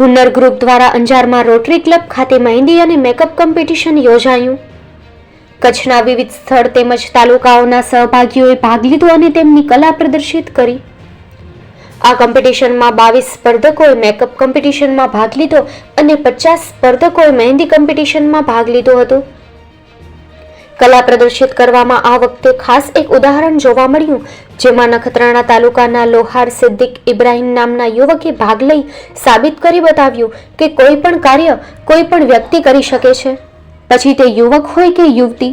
હુન્નર group દ્વારા અંજારમાં rotary club ખાતે મહેંદી અને મેકઅપ કોમ્પિટિશન યોજાયું. કચ્છના વિવિધ સ્થળ તેમજ તાલુકાઓના સહભાગીઓએ ભાગ લીધો અને તેમની કલા પ્રદર્શિત કરી. આ કોમ્પિટિશનમાં બાવીસ સ્પર્ધકોએ મેકઅપ કોમ્પિટિશનમાં ભાગ લીધો અને પચાસ સ્પર્ધકોએ મહેંદી કોમ્પિટિશનમાં ભાગ લીધો હતો. કલા પ્રદર્શિત કરવામાં આ વખતે ખાસ એક ઉદાહરણ જોવા મળ્યું, જેમાં નખત્રાણા તાલુકાના લોહાર સિદ્દીક ઇબ્રાહિમ નામના યુવકે ભાગ લઈ સાબિત કરી બતાવ્યું કે કોઈ પણ કાર્ય કોઈ પણ વ્યક્તિ કરી શકે છે. પછી તે યુવક હોય કે યુવતી?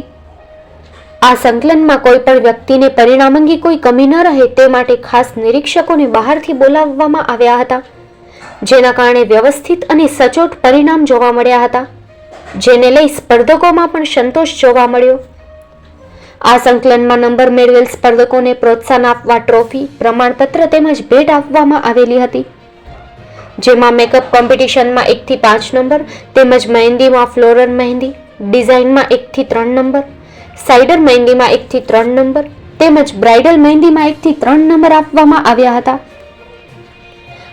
આ સંકલનમાં કોઈ પણ વ્યક્તિને પરિણામ અંગે કોઈ કમી ન રહે તે માટે ખાસ નિરીક્ષકોને બહારથી બોલાવવામાં આવ્યા હતા, જેના કારણે વ્યવસ્થિત અને સચોટ પરિણામ જોવા મળ્યા હતા. જેને લઈ સ્પર્ધકોમાં પણ સંતોષ જોવા મળ્યો. આ સંકલનમાં નંબર મેળવેલ સ્પર્ધકોને પ્રોત્સાહન આપવા ટ્રોફી, પ્રમાણપત્ર તેમજ ભેટ આપવામાં આવેલી હતી. જેમાં મેકઅપ કોમ્પિટિશનમાં એકથી પાંચ નંબર, તેમજ મહેંદીમાં ફ્લોરલ મહેંદી, ડિઝાઇનમાં એકથી ત્રણ નંબર, સાઇડર મહેંદીમાં એકથી ત્રણ નંબર, તેમજ બ્રાઇડલ મહેંદીમાં એકથી ત્રણ નંબર આપવામાં આવ્યા હતા.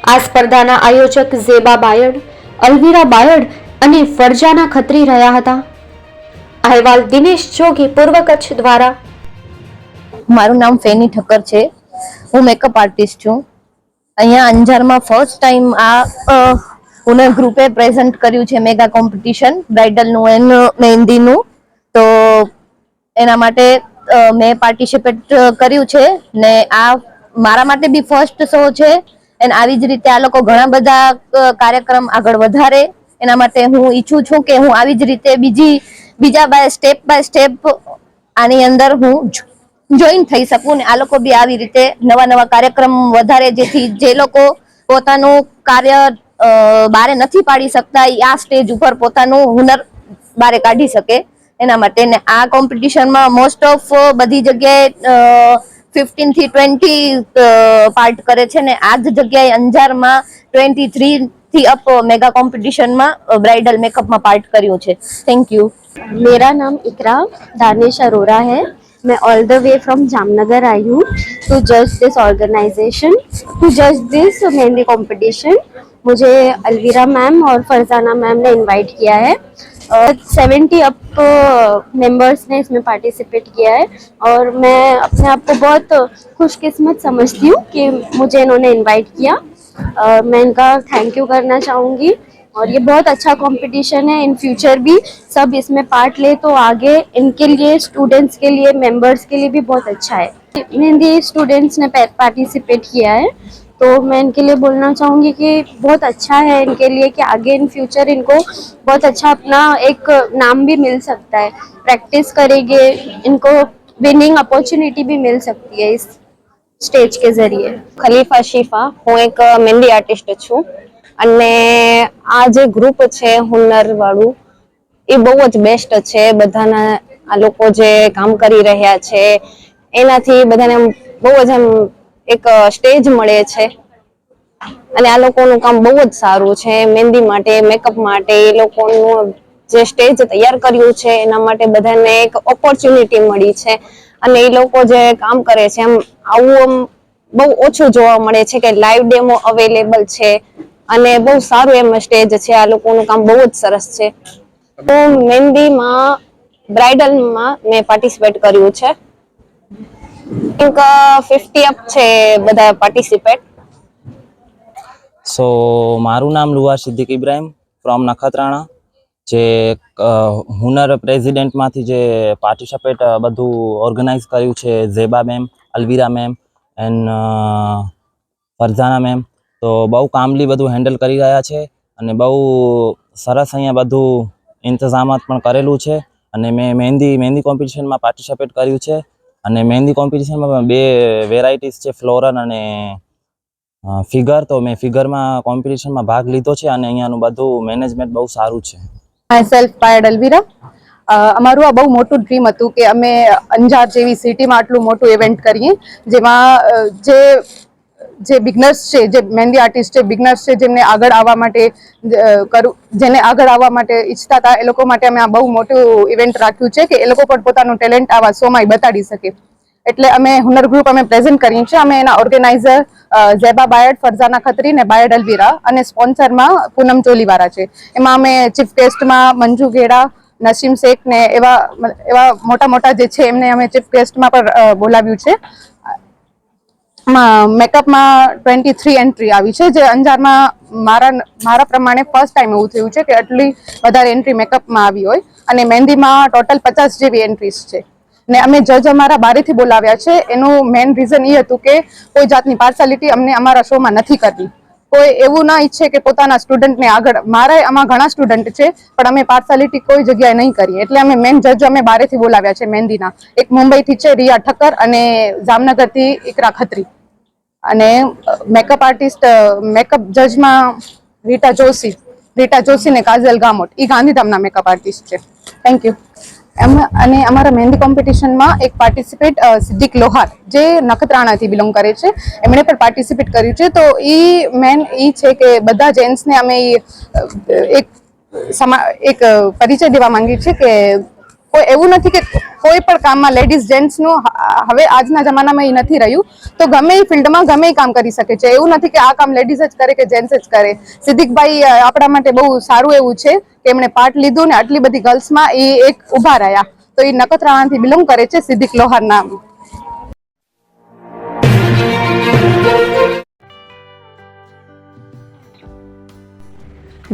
આ સ્પર્ધાના આયોજક ઝેબા બાયડ, અલવીરા બાયડ અને ફરજાના ખત્રી રહ્યા હતા. અહેવાલ દિનેશ જોગી પૂર્વ કચ્છ દ્વારા. મારું નામ ફેની ઠક્કર છે. હું મેકઅપ આર્ટિસ્ટ છું. અહીંયા અંજારમાં ફર્સ્ટ ટાઈમ આ અ, ગ્રુપે પ્રેઝન્ટ કર્યું છે મેગા કોમ્પિટિશન બ્રાઇડલનું એન મહેંદીનું તો એના માટે મેં પાર્ટિસિપેટ કર્યું છે. ને આ મારા માટે બી ફર્સ્ટ શો છે. એન્ડ આવી જ રીતે આ લોકો ઘણા બધા કાર્યક્રમ આગળ વધારે એના માટે હું ઈચ્છું છું કે હું આવી જ રીતે બીજી, બીજા બાય સ્ટેપ બાય સ્ટેપ આની અંદર હું જોઈન થઈ શકું ને આ લોકો બી આવી રીતે નવા નવા કાર્યક્રમ વધારે જેથી જે લોકો પોતાનું કાર્ય બારે નથી પાડી શકતા આ સ્ટેજ ઉપર પોતાનું હુનર બારે કાઢી શકે. એના માટે ને આ કોમ્પિટિશનમાં મોસ્ટ ઓફ બધી જગ્યાએ ફિફ્ટીનથી ટ્વેન્ટી પાર્ટ કરે છે ને આ જ જગ્યાએ અંજારમાં ટ્વેન્ટી થ્રી થી અપ મેગા કોમ્પિટિશનમાં બ્રાઇડલ મેકઅપમાં પાર્ટ કર્યો છે થેન્ક યુ मेरा नाम इकरा दानिश अरोरा है मैं all the way from Jamnagar आई हूँ टू जज दिस ऑर्गेनाइजेशन टू जज दिस मेहंदी कंपटीशन मुझे अलवीरा मैम और फरजाना मैम ने इनवाइट किया है सेवेंटी अप मेंबर्स ने इसमें पार्टिसिपेट किया है और मैं अपने आप को बहुत खुशकिस्मत समझती हूँ कि मुझे इन्होंने इनवाइट किया मैं इनका थैंक यू करना चाहूँगी। और ये बहुत अच्छा कंपटीशन है इन फ्यूचर भी सब इसमें पार्ट ले तो आगे इनके लिए स्टूडेंट्स के लिए मेंबर्स के लिए भी बहुत अच्छा है। मेहंदी स्टूडेंट्स ने पार्टिसिपेट किया है तो मैं इनके लिए बोलना चाहूँगी कि बहुत अच्छा है इनके लिए कि आगे इन फ्यूचर इनको बहुत अच्छा अपना एक नाम भी मिल सकता है। प्रैक्टिस करेंगे, इनको विनिंग अपॉर्चुनिटी भी मिल सकती है इस સ્ટેજ કે જરીએ ખલીફા શીફા. હું એક મહેંદી આર્ટિસ્ટ છું. અને આ જે ગ્રુપ છે, હુનર વાળું, એ બહુ જ બેસ્ટ છે. બધાના આ લોકો જે કામ કરી રહ્યા છે, એનાથી બધાને બહુ જ આમ એક સ્ટેજ મળે છે. અને આ લોકોનું કામ બહુ જ સારું છે. મહેંદી માટે મેકઅપ માટે, એ લોકોનું જે સ્ટેજ તૈયાર કર્યું છે, એના માટે બધાને એક ઓપોર્ચ્યુનિટી મળી છે. અને એ લોકો જે કામ કરે છે, એમ આવું આમ બહુ ઓછું જોવા મળે છે કે લાઈવ ડેમો અવેલેબલ છે. અને બહુ સારું એમ સ્ટેજ છે, આ લોકોનું કામ બહુ જ સરસ છે. તો મહેંદીમાં બ્રાઇડલમાં મેં પાર્ટિસિપેટ કર્યું છે. એક ફિફ્ટી અપ છે બધા પાર્ટિસિપેટ સો મારું નામ લુવા સિદ્દીક ઇબ્રાહિમ ફ્રોમ નખત્રાણા. જે હુનર પ્રેસિડેન્ટમાંથી જે પાર્ટિસિપેટ બધું ઓર્ગેનાઇઝ કર્યું છે, Zeba ma'am, Alvira ma'am and Farzana ma'am, તો બહુ કામલી બધું હેન્ડલ કરી રહ્યા છે અને બહુ સરસ અહીંયા બધું ઇંતજામાત પણ કરેલું છે અને મેં મહેંદી મહેંદી કોમ્પિટિશનમાં પાર્ટિસિપેટ કર્યું છે અને મહેંદી કોમ્પિટિશનમાં પણ બે વેરાયટીઝ છે, ફ્લોરલ અને ફિગર, તો મેં ફિગરમાં કોમ્પિટિશનમાં ભાગ લીધો છે અને અહીંયાનું બધું મેનેજમેન્ટ બહુ સારું છે. માય સેલ્ફ પાયડ અલવીરા અમારું આ બહુ મોટું ડ્રીમ હતું કે અમે અંજાર જેવી સિટીમાં આટલું મોટું ઇવેન્ટ કરીએ, જેમાં જે જે બિગનર્સ છે, જે મહેંદી આર્ટિસ્ટ છે બિગનર્સ છે, જેમને આગળ આવવા માટે કરું, જેને આગળ આવવા માટે ઈચ્છતા હતા, એ લોકો માટે અમે આ બહુ મોટું ઇવેન્ટ રાખ્યું છે કે એ લોકો પણ પોતાનું ટેલેન્ટ આવા શોમાં બતાડી શકે. એટલે અમે હુનર ગ્રુપ અમે પ્રેઝન્ટ કરીએ છીએ. અમે એના ઓર્ગેનાઇઝર ઝેબા બાયડ, ફરઝાના ખત્રી ને બાયડ અલવીરા અને સ્પોન્સરમાં પૂનમ ચોલીવાળા છે. એમાં અમે ચીફ ગેસ્ટમાં મંજુ ગેડા, નસીમ શેખ ને એવા એવા મોટા મોટા જે છે એમને અમે ચીફ ગેસ્ટમાં પણ બોલાવ્યું છે. મેકઅપમાં ટ્વેન્ટી થ્રી એન્ટ્રી આવી છે. જે અંજારમાં મારા મારા પ્રમાણે ફર્સ્ટ ટાઈમ એવું થયું છે કે આટલી વધારે એન્ટ્રી મેકઅપમાં આવી હોય. અને મહેંદીમાં ટોટલ પચાસ જેવી એન્ટ્રીઝ છે. ને અમે જજ અમારા બારેથી બોલાવ્યા છે. એનું મેઇન રીઝન એ હતું કે કોઈ જાતની પાર્સાલિટી અમને અમારા શોમાં નથી કરવી. કોઈ એવું ના ઈચ્છે કે પોતાના સ્ટુડન્ટને આગળ, મારા આમાં ઘણા સ્ટુડન્ટ છે, પણ અમે પાર્સાલિટી કોઈ જગ્યાએ નહીં કરીએ. એટલે અમે મેન જજ અમે બારેથી બોલાવ્યા છે મહેંદીના. એક મુંબઈથી છે રિયા ઠક્કર અને જામનગરથી ઇકરા ખત્રી. અને મેકઅપ આર્ટિસ્ટ મેકઅપ જજમાં રીટા જોશી. રીટા જોશી ને કાજલ ગામોટ. એ ગાંધીધામના મેકઅપ આર્ટિસ્ટ છે. થેન્ક યુ એમ અને અમારા મહેંદી કોમ્પિટિશનમાં એક પાર્ટિસિપેટ સિદ્દીક લોહાર, જે નખત્રાણાથી બિલોંગ કરે છે. એમણે પણ પાર્ટિસિપેટ કર્યું છે. તો એ મેન એ છે કે બધા જેન્ટ્સને અમે એક સમા, એક પરિચય દેવા માંગીએ છીએ કે કોઈ, એવું નથી કે કોઈ પણ કામમાં લેડીઝ જેન્ટ્સનું હવે આજના જમાનામાં એ નથી રહ્યું. તો ગમે એ ફિલ્ડમાં ગમે એ કામ કરી શકે છે. એવું નથી કે આ કામ લેડીઝ જ કરે કે જેન્ટ્સ જ કરે. સિદ્ધિકભાઈ આપણા માટે બહુ સારું એવું છે કે એમણે પાર્ટ લીધું ને આટલી બધી ગર્લ્સમાં એ એક ઊભા રહ્યા. તો એ નખત્રાણાથી બિલોંગ કરે છે સિદ્ધિક લોહાર નામ.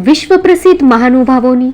વિશ્વ પ્રસિદ્ધ મહાનુભાવોની